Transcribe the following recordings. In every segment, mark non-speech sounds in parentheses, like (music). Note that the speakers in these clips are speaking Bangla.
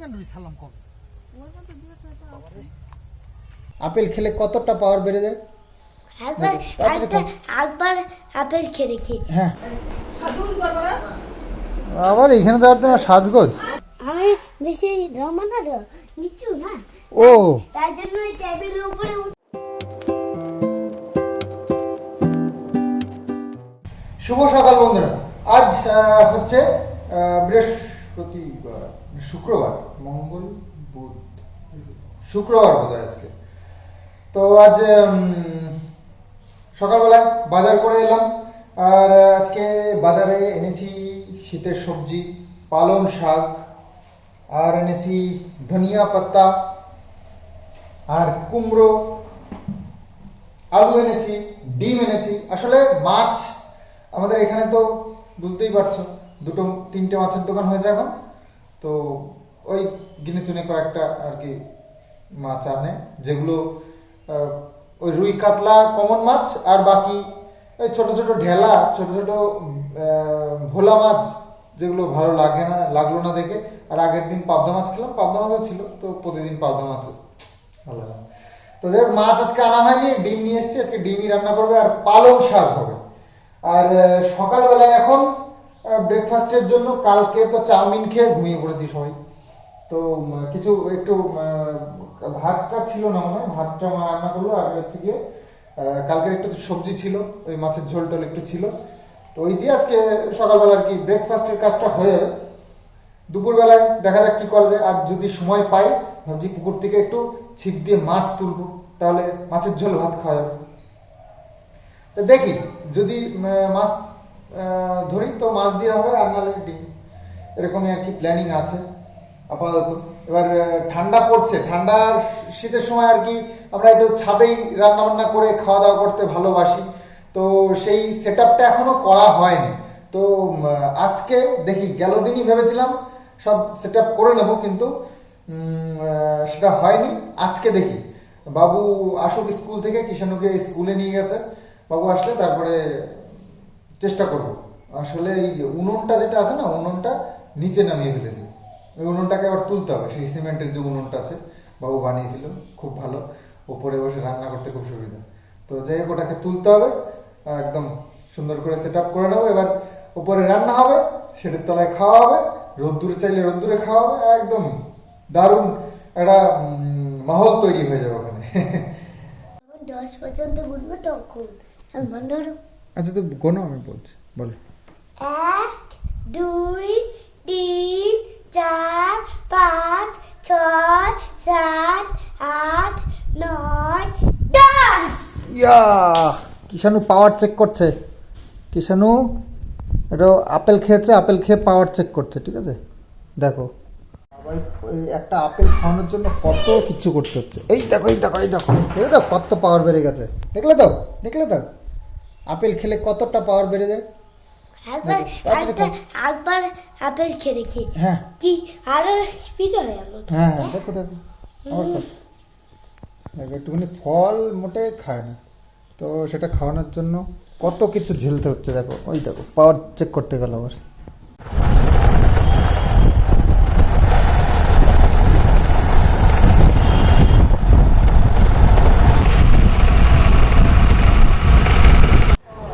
কেন কবে? আপেল খেলে কতটা পাওয়ার বেড়ে যায়? একবার একবার আপেল খেয়ে দেখি। হ্যাঁ। আবার এখানে তোমার সাজগোজ। আমি বেশি রমা না তো নিচু না। ও। তাই জন্য টেবিলের উপরে শুভ সকাল বন্ধুরা। আজ আহ, হচ্ছে আহ, বৃহস্পতিবার শুক্রবার। মঙ্গল বুধ শুক্রবার বোধ আজকে। তো আজ উম, সকালবেলায় বাজার করে এলাম। আর আজকে বাজারে এনেছি শীতের সবজি পালং শাক আর এনেছি ধনিয়া পাতা আর কুমড়ো আলু এনেছি ডিম এনেছি। আসলে মাছ আমাদের এখানে তো বুঝতেই পারছ দুটো তিনটে মাছের দোকান হয়েছে এখন। তো ওই গিনে চুনে কয়েকটা আর কি মাছ আনে, যেগুলো ওই রুই কাতলা, কমন মাছ, আর বাকি ওই ছোট ছোট ঢেলা, ছোট ছোট ভোলা মাছ, যেগুলো ভালো লাগে না, লাগল না দেখে। আর আগের দিন পাবদা মাছ খেলাম, পাবদা মাছও ছিল, তো প্রতিদিন পাবদা মাছ ভালো লাগে। তো যাই মাছ আজকে আনা হয়নি, ডিম নিয়ে এসেছি, আজকে ডিমই রান্না করবে, আর পালং শাক হবে। আর সকালবেলায় এখন ব্রেকফাস্টের জন্য কালকে তো চাউমিন খেয়ে ঘুমিয়ে পড়েছি সবাই। তো কিছু একটু ভাতটা ছিল না মনে হয়, ভাতটা মা রান্না করল, আর হচ্ছে গিয়ে কালকের একটু সবজি ছিল, ওই মাছের ঝোল টোল একটু ছিল। তো ওই দিয়ে আজকে সকালবেলা আর কি ব্রেকফাস্টের কাজটা হয়ে দুপুরবেলায় দেখা যাক কি করা যায়, আর যদি সময় পাই, ভাবছি পুকুর থেকে একটু ছিপ দিয়ে মাছ তুলবো, তাহলে মাছের ঝোল ভাত খাওয়া যাবে। তো দেখি, যদি মাছ ধরি তো মাছ দিয়ে হবে আর নাহলে ডিম। এরকমই আর কি প্ল্যানিং আছে। আপাতত এবার ঠান্ডা পড়ছে। ঠান্ডার শীতের সময় আর কি আমরা একটু ছাদেই রান্না বান্না করে খাওয়া দাওয়া করতে ভালোবাসি। তো সেই সেট আপটা এখনও করা হয়নি। তো আজকে দেখি, গেল দিনই ভেবেছিলাম সব সেট আপ করে নেব কিন্তু সেটা হয়নি। আজকে দেখি। বাবু আসুক স্কুল থেকে কিষানুকে স্কুলে নিয়ে গেছে। বাবু আসলে তারপরে চেষ্টা করব। আসলে এই উনুনটা যেটা আছে না, উনুনটা নিচে নামিয়ে ফেলেছি। ওই উনুনটাকে আবার তুলতে হবে। সেই সিমেন্টের যে উনুনটা আছে বাবু বানিয়েছিল, খুব ভালো। ওপরে বসে রান্না করতে খুব সুবিধা। তো যাই হোক, ওটাকে তুলতে হবে। একদম সুন্দর করে সেট আপ করে নেব। এবার ওপরে রান্না হবে, সেটার তলায় খাওয়া হবে। রোদ্দুরে চাইলে রোদ্দুরে খাওয়া হবে। একদম দারুণ একটা মহল তৈরি হয়ে যাবে ওখানে। দশ পর্যন্ত গুনবো তখন। করব। আচ্ছা তো কোনো আমি বলছি বলো। এক দুই তিন চার পাঁচ ছয় সাত আট নয় দশ! ইয়া কিষানু পাওয়ার চেক করছে। কিষানু এটা আপেল খেয়েছে আপেল খেয়ে পাওয়ার চেক করছে ঠিক আছে? দেখো। সবাই একটা আপেল খাওয়ানোর জন্য কত কিছু করতে হচ্ছে। এই দেখো এই দেখো এই দেখো। দেখলে তো কত পাওয়ার বেড়ে গেছে। দেখলে তো? দেখলে তো? আপেল খেলে কতটা পাওয়ার বেড়ে যায়? একবার একবার আপেল হ্যাঁ। কি আরও স্পিড হয়ে গেল হ্যাঁ হ্যাঁ দেখো দেখো। দেখো একটুখানি ফল মোটে খায় না। তো সেটা খাওয়ানোর জন্য কত কিছু ঝেলতে হচ্ছে দেখো। ওই দেখো পাওয়ার চেক করতে গেল আবার।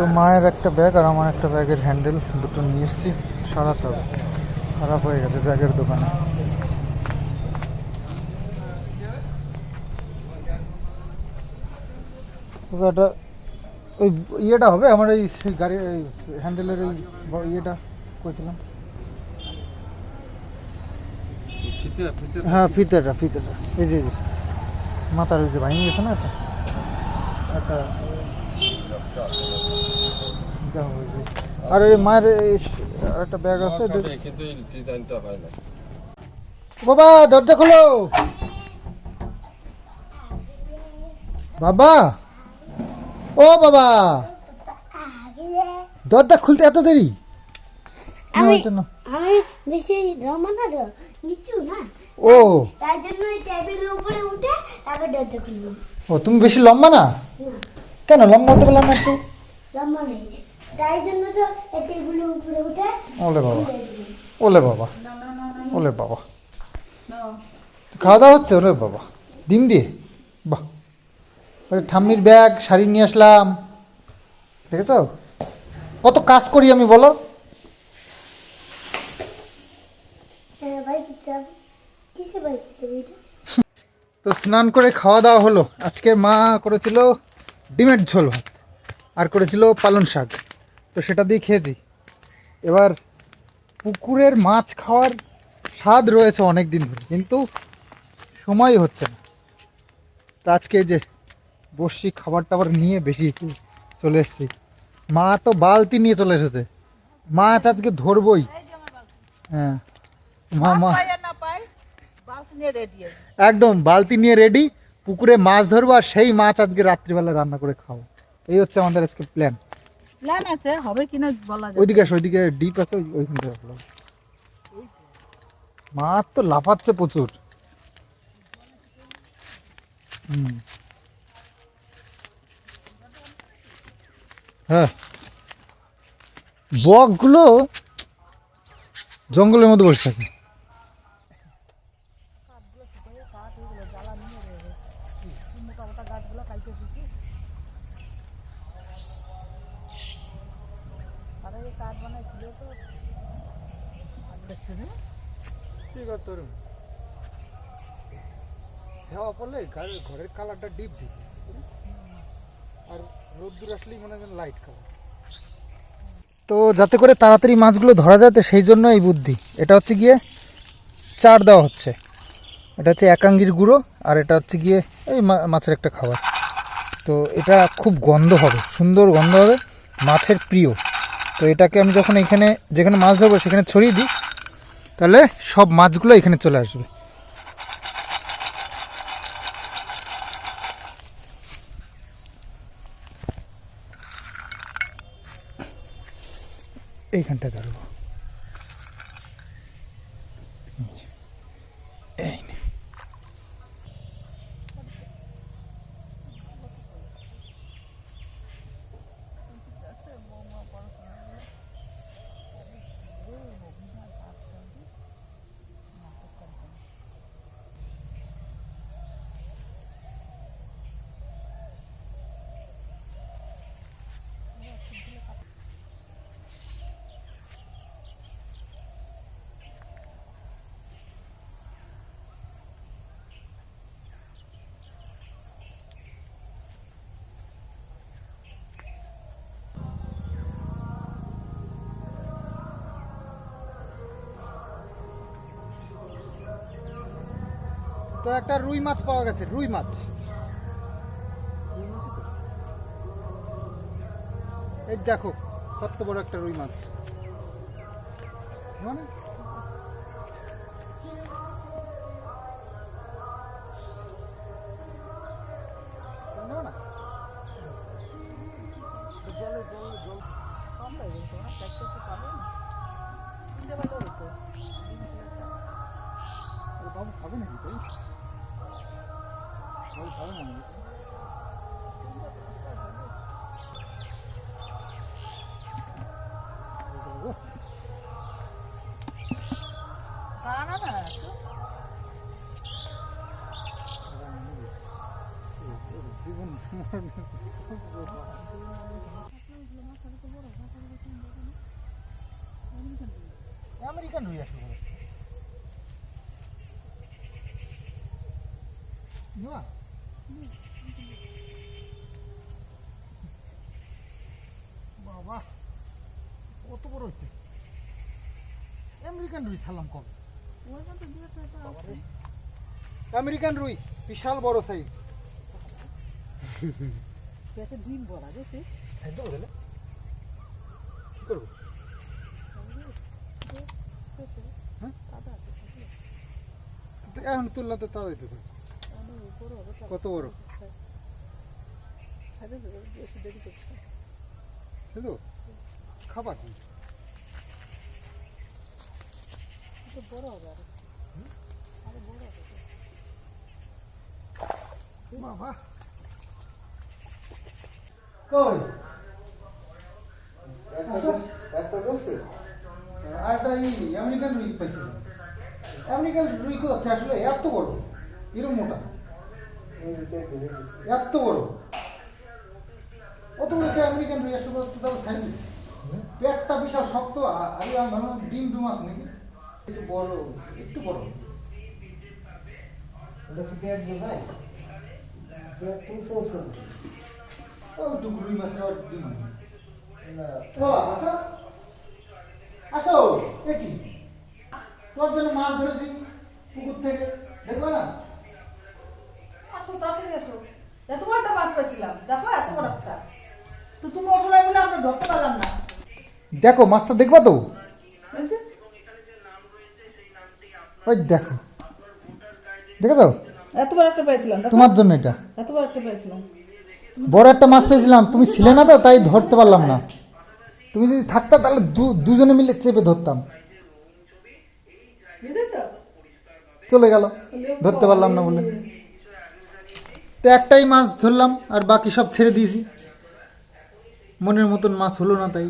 তো মায়ের একটা ব্যাগ আর আমার একটা ব্যাগের হ্যান্ডেল দুটো নিয়ে এসেছি। সরাতে হবে। খারাপ হয়ে গেছে ব্যাগের দোকানে। এটা ওই ইয়েটা হবে? আমার এই গাড়ির হ্যান্ডেলের ওই ইয়েটা করেছিলাম। হ্যাঁ ফিতেটা ফিতেটা। এই যে মাথার ওই যে ভাঙিয়ে গেছে না একটা। আর ওই মায়ের একটা ব্যাগ আছে এই হয় বাবা দরজা খোলো। বাবা ও বাবা দরজা খুলতে এত দেরি? না, আমি না। আমি বেশি রমা নিচু না। ও। তাই জন্য টেবিলের উপরে উঠে তারপর দরজা খুলবো। ও তুমি বেশি লম্বা না। কেন? লম্বা হতে পারলাম না একটু। লম্বা নেই। তাই জন্য তো টেবিলের উপরে উঠে ওলে বাবা। ওলে বাবা। ওলে বাবা। খাওয়া দাওয়া হচ্ছে? ওরে বাবা। ডিম দিয়ে? বাহ। ওই ঠাম্মির ব্যাগ শাড়ি নিয়ে আসলাম। দেখেছ? কত কাজ করি আমি বলো। হ্যাঁ তো স্নান করে খাওয়া দাওয়া হলো। আজকে মা করেছিল ডিমের ঝোল ভাত আর করেছিল পালন শাক। তো সেটা দিয়ে খেয়েছি। এবার পুকুরের মাছ খাওয়ার স্বাদ রয়েছে অনেক দিন ধরে কিন্তু সময় হচ্ছে না। তো আজকে যে বসছি খাবার টাবার নিয়ে বেশি একটু চলে এসেছি। মা তো বালতি নিয়ে চলে এসেছে। মাছ আজকে ধরবই। হ্যাঁ। মা মা। একদম বালতি নিয়ে রেডি পুকুরে মাছ ধরবো আর সেই মাছ আজকে রাত্রিবেলা রান্না করে খাব। এই হচ্ছে আমাদের আজকে প্ল্যান প্ল্যান আছে হবে কিনা বলা যায় ওইদিকে আসো ওইদিকে ডিপ আছে ওই- ওইখানটা মাছ তো লাফাচ্ছে প্রচুর। হুম। হ্যাঁ। বকগুলো জঙ্গলের মধ্যে বসে থাকে। ঘরের কালারটা ডিপ দিছে। আর রোদ্দুর আসলেই মনে হয় লাইট কালার তো যাতে করে তাড়াতাড়ি মাছগুলো ধরা যায়, তো সেই জন্য এই বুদ্ধি। এটা হচ্ছে গিয়ে চার দেওয়া হচ্ছে। এটা হচ্ছে একাঙ্গির গুঁড়ো, আর এটা হচ্ছে গিয়ে এই মাছের একটা খাবার। তো এটা খুব গন্ধ হবে, সুন্দর গন্ধ হবে, মাছের প্রিয়। তো এটাকে আমি যখন এখানে, যেখানে মাছ ধরবো সেখানে ছড়িয়ে দিই, তাহলে সব মাছগুলো এখানে চলে আসবে। এইখানটায় ধরবো। তো একটা রুই মাছ পাওয়া গেছে, রুই মাছ। এই দেখো, কত বড় একটা রুই মাছ। মানে বাবা কত বড় হচ্ছে আমেরিকান রুই ছাড়লাম কবে? আমেরিকান রুই বিশাল বড় (laughs) সাইজ ডিম ভরা বুঝছিস কি করব? হ্যাঁ? এখন তুলনা তো দিতে কত বড়? দেরি করছে বুঝলো খাবার কি বড় হবে আরও। আরও বড় হবে। বাবা। কই? একটা করছে? এই আমেরিকান রুই পাইছিলাম আমেরিকান রুই কোথা আসলে? এত বড়। এরকম মোটা। এত বড়। আমেরিকান পেটটা বিশাল শক্ত আরে আমি ভাবলাম ডিম ডুম আছে নাকি? একটু বড় একটু বড়। ওটা কি পেট বোঝায়? পেট তুমি সৌস ও টুকু মাছের আবার ডিম। না। ও আসো আসো এ কি? তোমার জন্য মাছ ধরেছি পুকুর থেকে। দেখবে না? আসো তাড়াতাড়ি আসো। এত বড় একটা মাছ দেখো ধরতে পারলাম না দেখো মাছটা দেখবা তো? ওই দেখো। দেখেছ? এত বড় একটা পেয়েছিলাম তোমার জন্য এটা। এত বড় একটা পেয়েছিলাম। বড় একটা মাছ পেয়েছিলাম। তুমি ছিলে না তো তাই ধরতে পারলাম না। তুমি যদি থাকতা তাহলে দুজনে মিলে চেপে ধরতাম। চলে গেল। ধরতে পারলাম না বলে। তো একটাই মাছ ধরলাম আর বাকি সব ছেড়ে দিয়েছি। মনের মতন মাছ হলো না তাই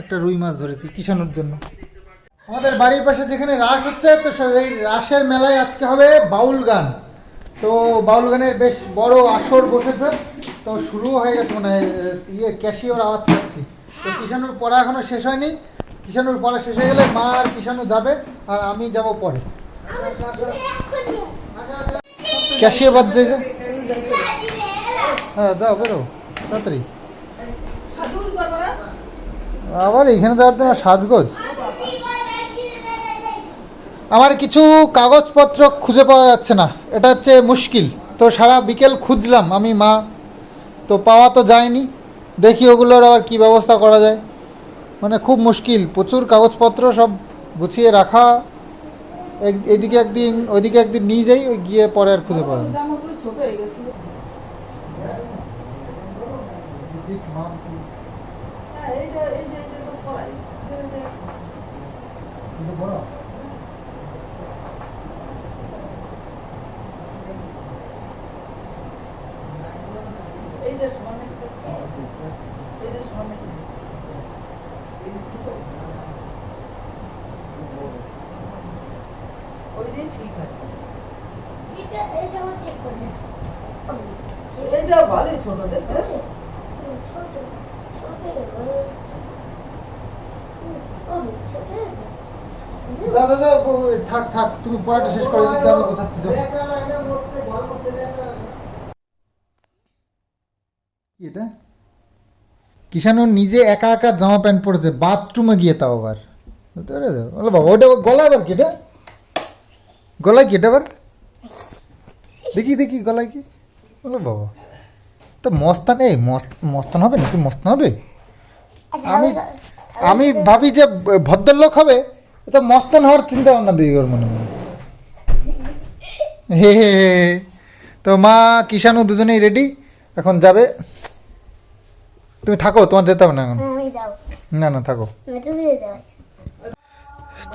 একটা রুই মাছ ধরেছি কিষানোর জন্য। আমাদের বাড়ির পাশে যেখানে রাস হচ্ছে, তো এই রাসের মেলায় আজকে হবে বাউল গান। তো বাউল গানের বেশ বড় আসর বসেছে, তো শুরু হয়ে গেছে মানে ইয়ে ক্যাশিওর আওয়াজ পাচ্ছি। তো কিষানুর পড়া এখনও শেষ হয়নি। কিষানুর পড়া শেষ হয়ে গেলে মা আর কিষানু যাবে আর আমি যাব পরে। ক্যাশিও বাজছে যে হ্যাঁ যাও বেরো, তাড়াতাড়ি। আবার এখানে যাওয়ার তোমার সাজগোজ। আমার কিছু কাগজপত্র খুঁজে পাওয়া যাচ্ছে না। এটা হচ্ছে মুশকিল। তো সারা বিকেল খুঁজলাম আমি মা। তো পাওয়া তো যায়নি। দেখি ওগুলোর আবার কি ব্যবস্থা করা যায়। মানে খুব মুশকিল। প্রচুর কাগজপত্র সব গুছিয়ে রাখা। এক- এদিকে একদিন ওইদিকে একদিন নিয়ে যাই ওই গিয়ে পরে আর খুঁজে পাওয়া যায় জামাগুলো ছোট হয়ে গেছে হ্যাঁ এইটা এই যে এইটা তো পড়াই এই যে- এই যে সমানে এই যে সমানে ওইটাই ঠিক আছে এটা এটা আমার চেক করে দিচ্ছি এইটা ভালোই ছোট দেখছিস? থাক থাক তুমি পড়াটা শেষ করে দিতে আমি গোছাচ্ছি কি এটা? নিজে একা একা জামা প্যান্ট পরেছে বাথরুমে গিয়ে তাও আবার। বুঝতে পেরেছ? বাবা ওটা গলা আবার কি এটা? গলায় কি এটা আবার? দেখি দেখি গলায় কি? বলো বাবা। তো মস্তান এই মস্ত- মস্তান হবে নাকি? মস্তান হবে? আমি আমি ভাবি যে ভদ্রলোক হবে তো মস্তান হওয়ার চিন্তা ভাবনা দিই ওর মনে মনে। হে হে হে। তো মা কিষানু দুজনেই রেডি এখন যাবে। তুমি থাকো তোমার যেতে হবে না এখন। না না থাকো।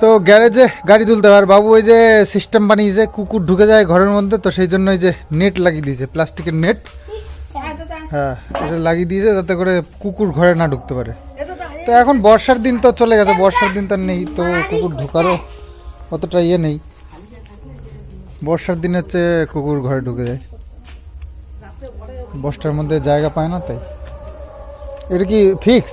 তো গ্যারেজে গাড়ি তুলতে আর বাবু ওই যে সিস্টেম বানিয়েছে কুকুর ঢুকে যায় ঘরের মধ্যে, তো সেই জন্য ওই যে নেট লাগিয়ে দিয়েছে, প্লাস্টিকের নেট হ্যাঁ এটা লাগিয়ে দিয়েছে যাতে করে কুকুর ঘরে না ঢুকতে পারে। তো এখন বর্ষার দিন তো চলে গেছে, বর্ষার দিন তো নেই, তো কুকুর ঢোকারও অতটা ইয়ে নেই। বর্ষার দিন হচ্ছে কুকুর ঘরে ঢুকে যায়। বর্ষার মধ্যে জায়গা পায় না তাই। এটা কি ফিক্স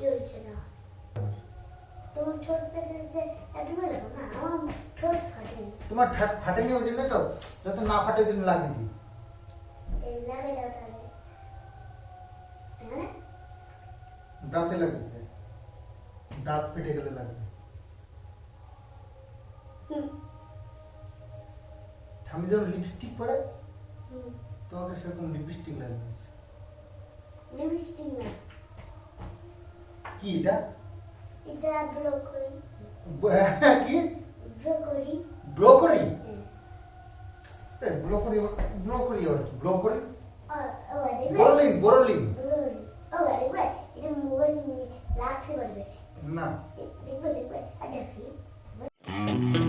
চলছে না। তোমার ঠোঁট পেতেছে একটু মেলে না আমার ঠোঁট ফাটেনি। তোমার ফাটেনি ওই জন্য তো যাতে না ফাটে ওই জন্য লাগিয়ে দিই। লাগে হ্যাঁ দাঁতে লাগবে। দাঁত ফেটে গেলে লাগবে। আমি যেমন লিপস্টিক পরে তোমাকে সেরকম লিপস্টিক লাগবে লিপস্টিক না। কি এটা? এটা ব্রোকলি। হ্যাঁ, কি? ব্রোকলি। ব্রোকলি? এ ব্রোকলি ব্রোকলি আর কি? ব্রোকলি? বরলিন বরলিন। না। দেখবে দেখবে। আচ্ছা